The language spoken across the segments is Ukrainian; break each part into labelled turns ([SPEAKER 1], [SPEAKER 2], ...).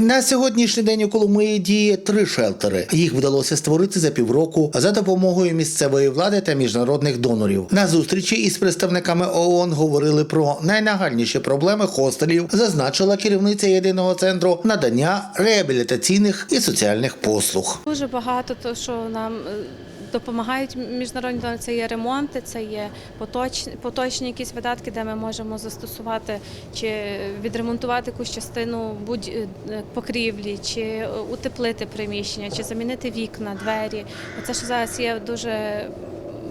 [SPEAKER 1] На сьогоднішній день у Коломиї діє три шелтери. Їх вдалося створити за півроку за допомогою місцевої влади та міжнародних донорів. На зустрічі із представниками ООН говорили про найнагальніші проблеми хостелів, зазначила керівниця єдиного центру надання реабілітаційних і соціальних послуг.
[SPEAKER 2] Дуже багато то, що нам е, допомагають міжнародні донори. Це є ремонти, це є поточні, поточні якісь видатки, де ми можемо застосувати чи відремонтувати якусь частину е, покрівлі, чи утеплити приміщення, чи замінити вікна, двері. Це що зараз є дуже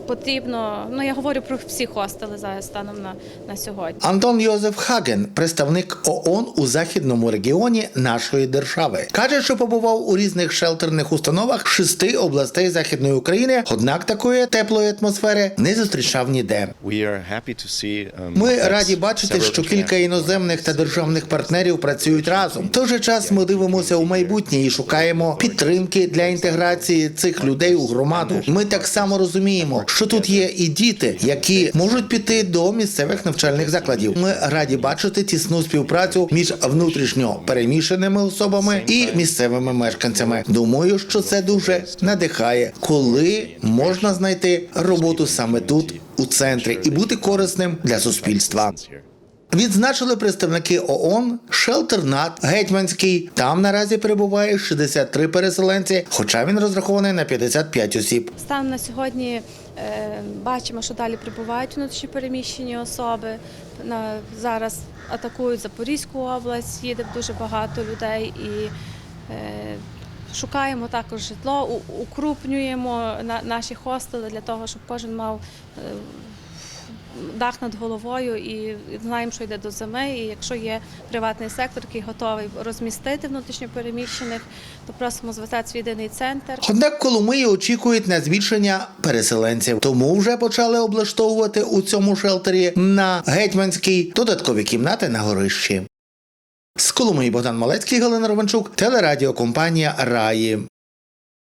[SPEAKER 2] потрібно. Ну я говорю про всі хостели зараз станом на, на сьогодні.
[SPEAKER 1] Антон Йозеф Хаген, представник ООН у західному регіоні нашої держави, каже, що побував у різних шелтерних установах шести областей західної України. Однак такої теплої атмосфери не зустрічав ніде.
[SPEAKER 3] Um,
[SPEAKER 1] Ми раді бачити, що кілька іноземних та державних партнерів працюють разом. В той же час ми дивимося у майбутнє і шукаємо підтримки для інтеграції цих людей у громаду. Ми так само розуміємо, що тут є і діти, які можуть піти до місцевих навчальних закладів. Ми раді бачити тісну співпрацю між внутрішньо перемішаними особами і місцевими мешканцями. Думаю, що це дуже надихає, коли можна знайти роботу саме тут, у центрі, і бути корисним для суспільства. Відзначили представники ООН Шелтернат Гетьманський. Там наразі перебуває 63 переселенці, хоча він розрахований на 55 осіб.
[SPEAKER 2] Станом на сьогодні е, бачимо, що далі прибувають внутрішньо переміщені особи. Зараз атакують Запорізьку область, їде дуже багато людей і е, шукаємо також житло, укрупнюємо на, наші хостели для того, щоб кожен мав. Дах над головою і знаємо, що йде до зими. І якщо є приватний сектор, який готовий розмістити внутрішньопереміщених, то просимо звертатися в єдиний центр.
[SPEAKER 1] Однак Коломиї очікують на збільшення переселенців, тому вже почали облаштовувати у цьому шелтері на гетьманській додаткові кімнати на горищі. З Коломиї Богдан Малецький, Галина Романчук, телерадіокомпанія Раї.